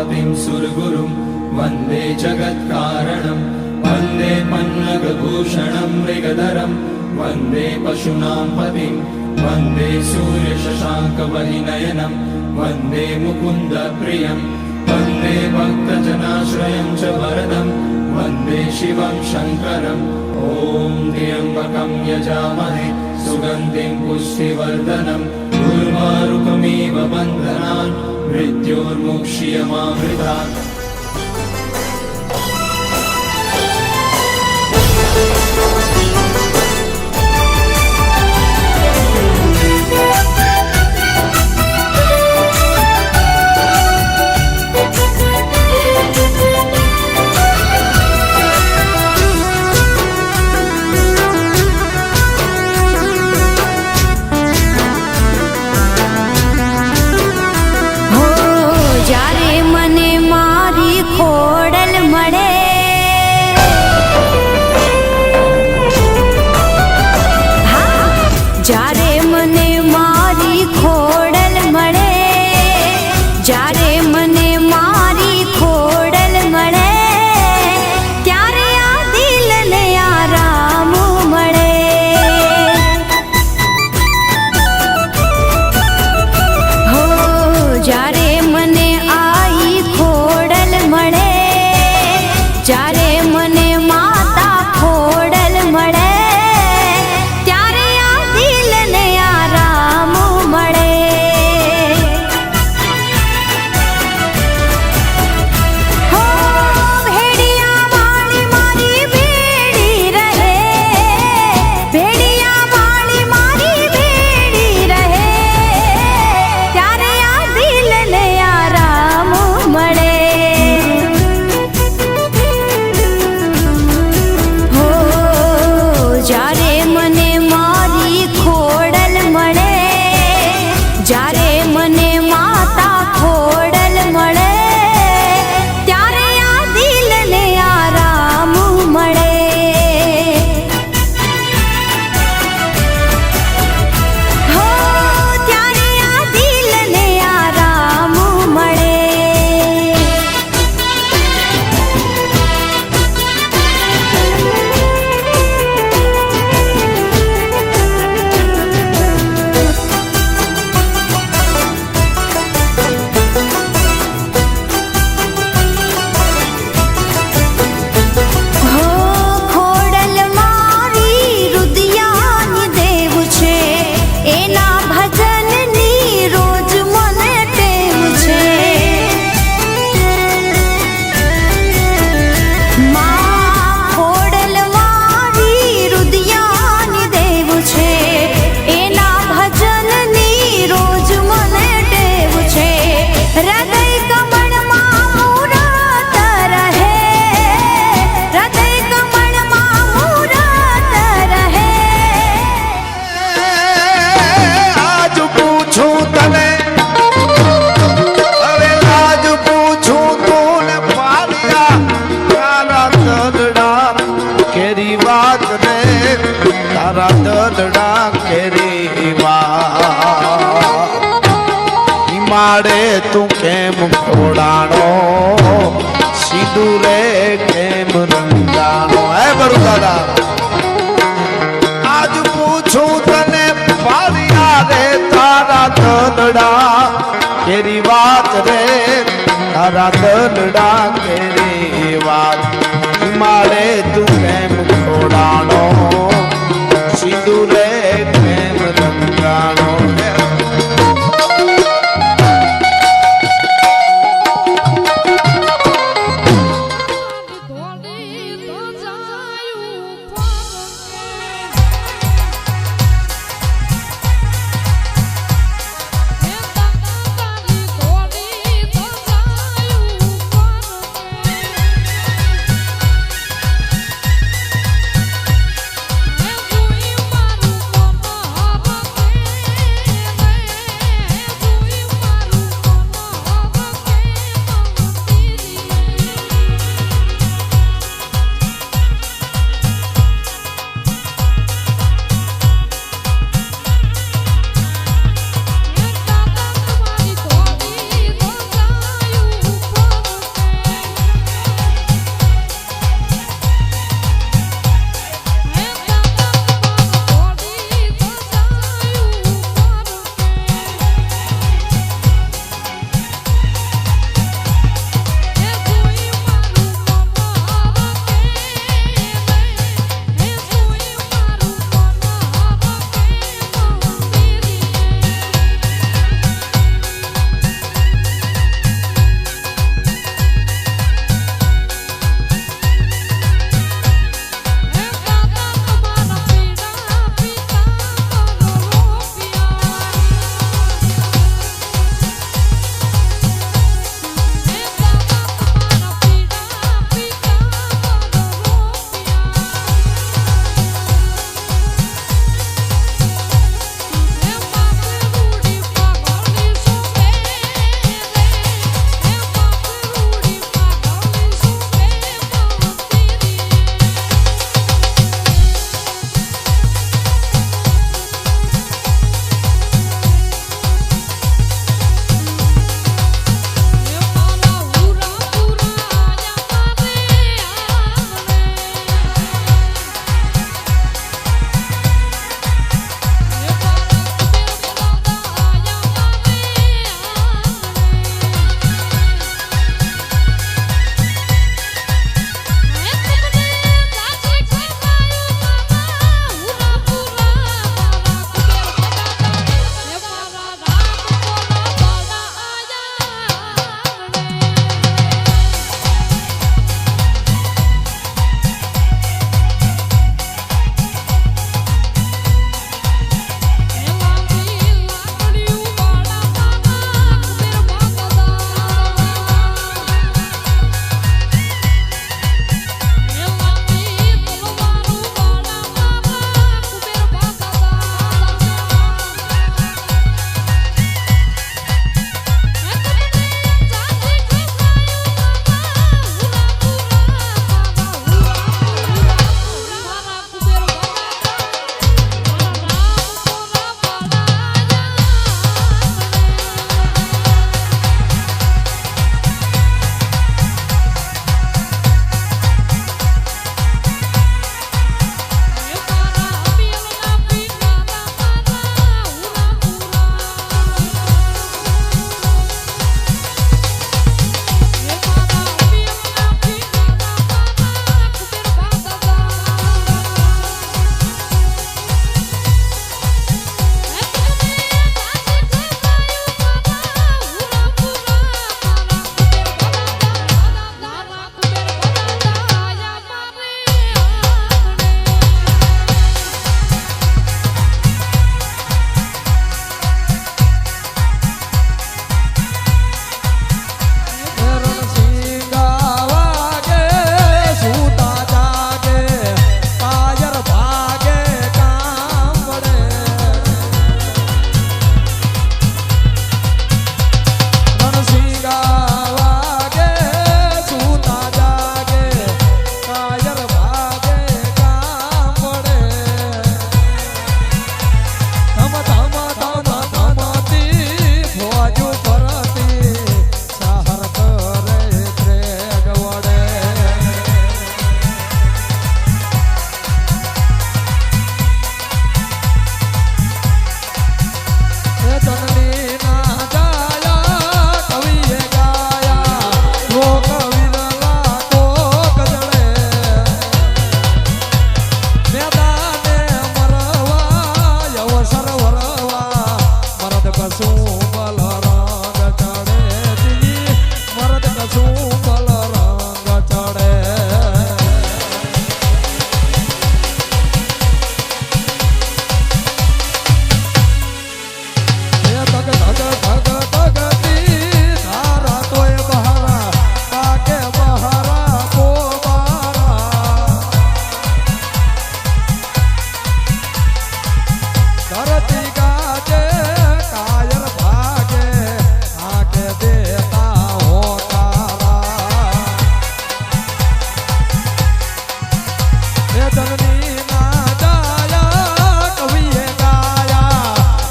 पतिं सुरगुरुं वन्दे जगत्कारणं वन्दे पन्नगभूषणं मृगधरं वन्दे पशूनां पतिं वन्दे सूर्यशशाङ्कवलिनयनं वन्दे मुकुन्दप्रियं वन्दे भक्तजनाश्रयं च वरदं वन्दे शिवं शङ्करम् ॐ त्र्यम्बकं यजामहे सुगन्धिं पुषिवर्दनं दुर्वारुकमेव वन्दनान्। मृत्योर्मोक्ष्यमामृतात् વાત રે તારા દલડા કેરી હિમાડે તું કેમ ખોડાણો સીધું રે કેમ રંગાણો? હે બરું દાદા આજ પૂછું તને પાડ્યા રે તારા દલડા કેરી વાત રે? તારા દલડા કેરી વાત હિમાડે તું કેમ મોરાણો સિંદુરે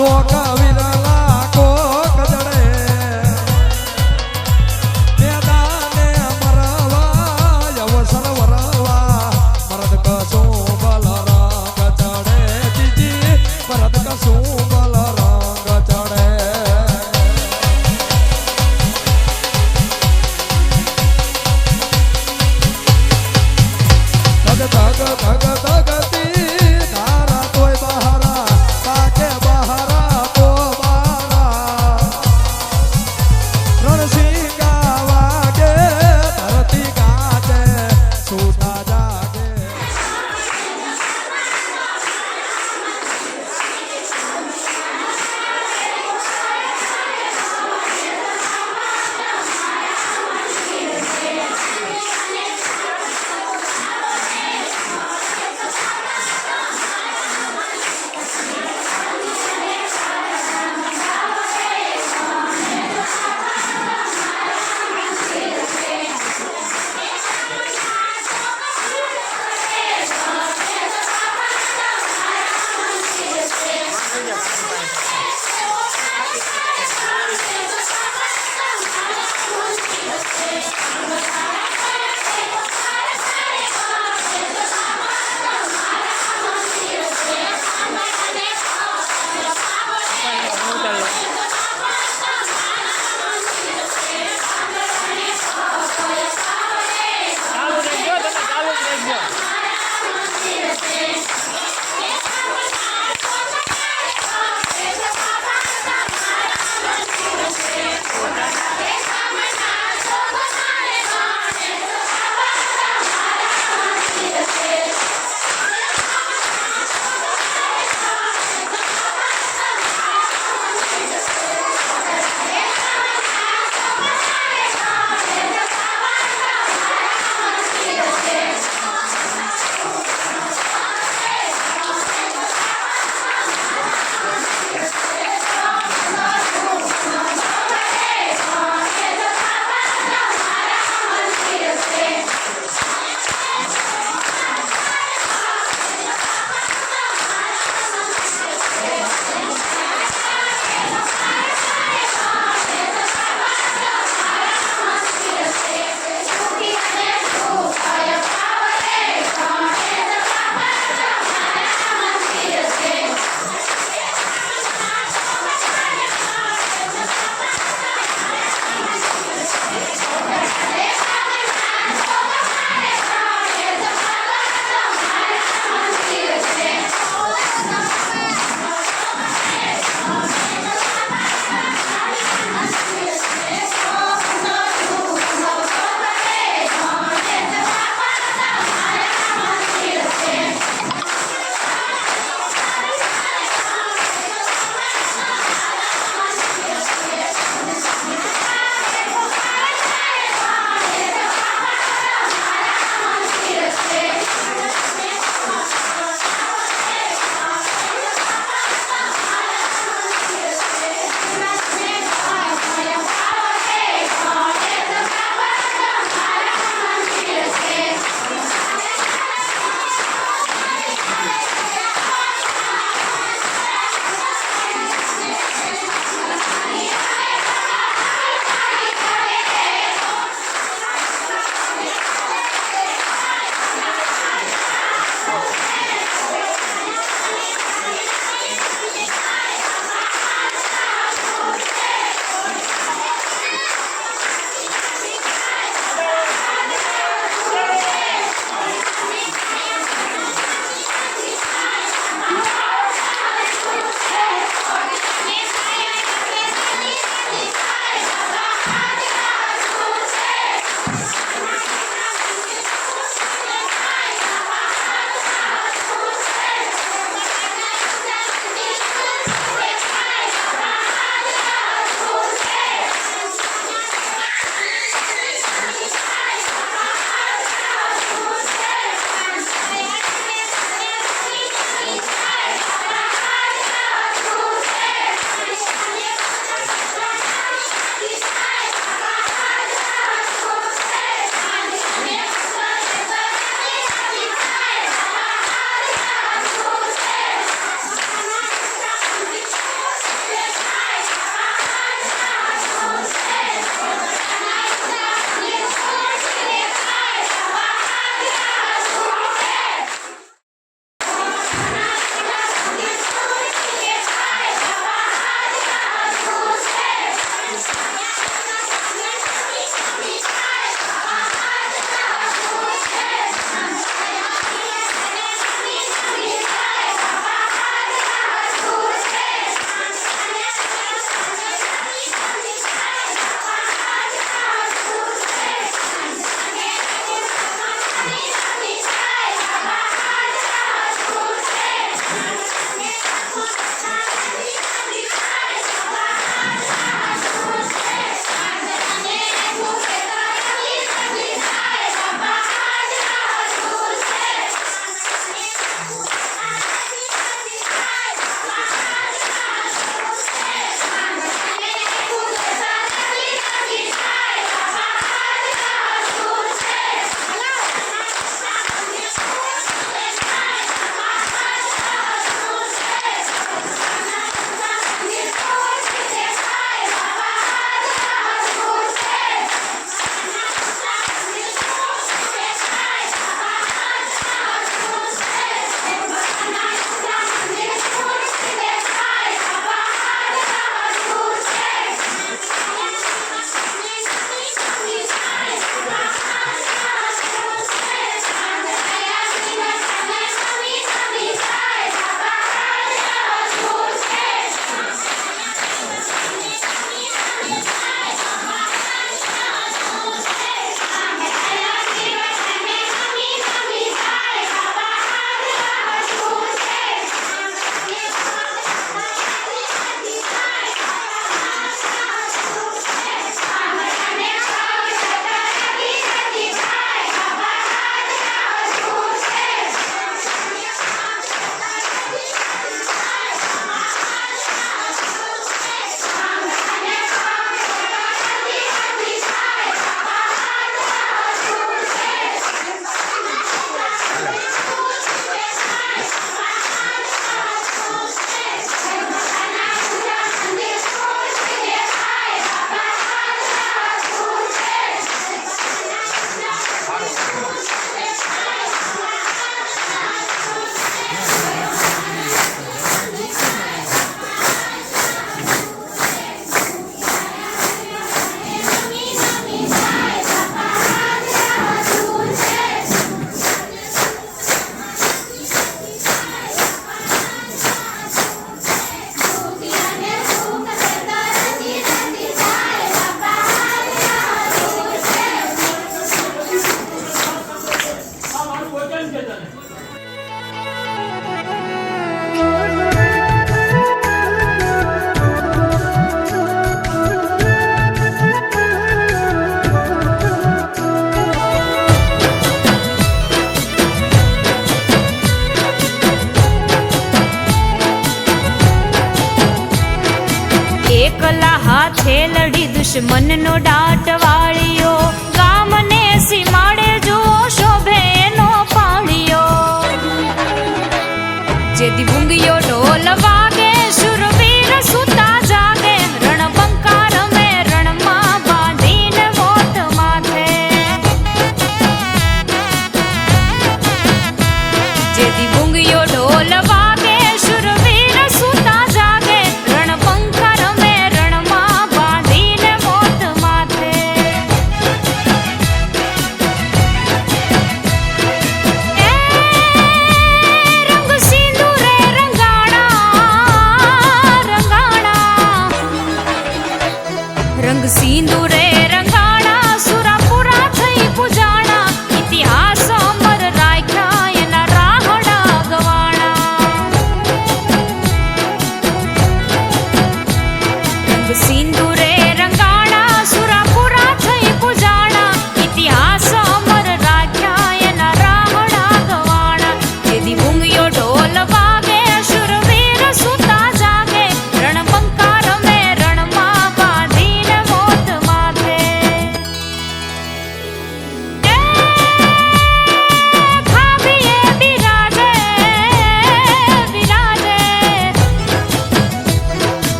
રાખો કામ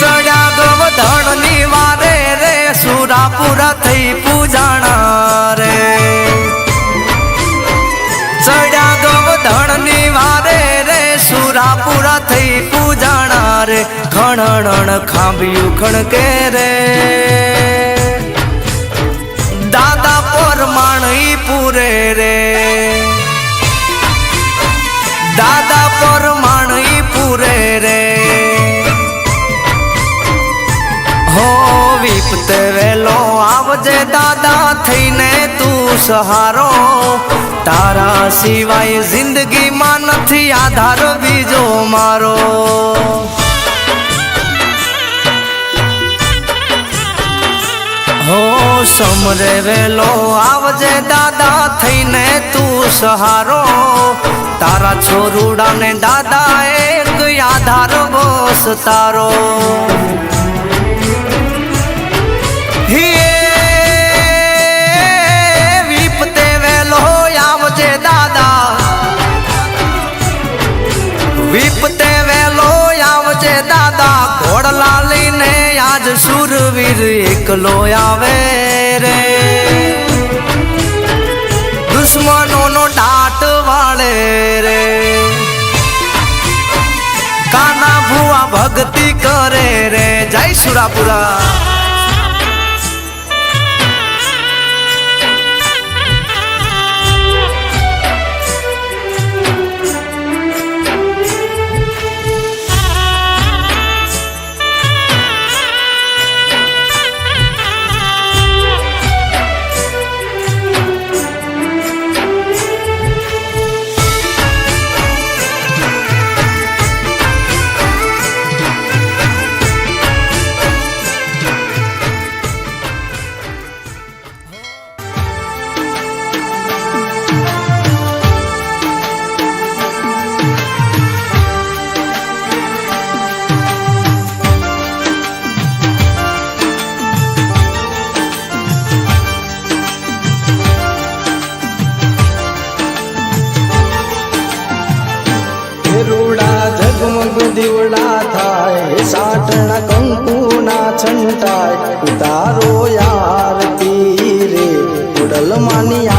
ચડ્યા ગોવર્ધનની વારે રે. સુરાપુરા થઈ પૂજાણા રે. ચડ્યા ગોવર્ધનની વારે રે, સુરાપુરા થઈ પૂજાણા રે. ખણણ ખાંભી ઉખણ કે રે. રે રે દાદા પરમાણ પૂરે રે હો વિપતે વેલો આવજે દાદા થઈને તું સહારો તારા સિવાય જિંદગીમાં નથી આધાર બીજો મારો હો સમરે વેલો આવજે દાદા થઈને તું સહારો. તારા છોરુડાને દાદા એક આધાર બોસ તારો. વિપતે વેલો આવજે દાદા. વિપતે વેલો આવજે દાદા. ઘોડલા લઈને આજ સુરવીર એકલો આવે રે. દુશ્મનોનો ડાટ વાળે રે. કાના ભુવા ભક્તિ કરે રે. જય સુરાપુરા. ઉતારો. યાર તીરે ઉડલ માની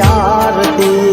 આરતી